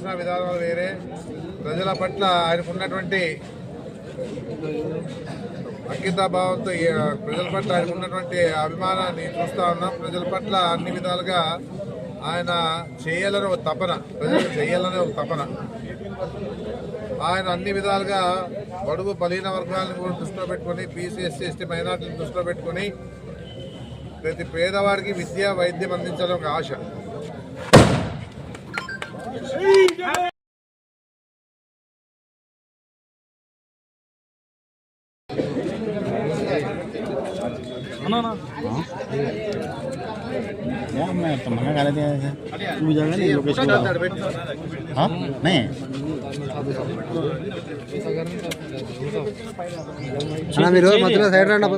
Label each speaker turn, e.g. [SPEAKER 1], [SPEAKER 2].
[SPEAKER 1] ఆలోచన విధానాలు వేరే. ప్రజల పట్ల ఆయనకున్నటువంటి అంకితాభావంతో ప్రజల పట్ల ఆయనకు ఉన్నటువంటి అభిమానాన్ని చూస్తా ఉన్నాం. ప్రజల పట్ల అన్ని విధాలుగా ఆయన చేయాలని ఒక తపన ప్రజలు చేయాలనే ఒక తపన. ఆయన అన్ని విధాలుగా బడుగు బలహీన వర్గాలను కూడా దృష్టిలో పెట్టుకొని బీసీ ఎస్సీ ఎస్టీ మైనార్టీని దృష్టిలో పెట్టుకొని ప్రతి పేదవాడికి విద్య వైద్యం అందించాలని ఒక ఆశ.
[SPEAKER 2] मैं तो मंगा कर दिया था तू जाएगा नहीं लोकेशन हाँ नहीं
[SPEAKER 3] అన్న మీరు మధ్యలో సైడ్ రండి అబ్బా.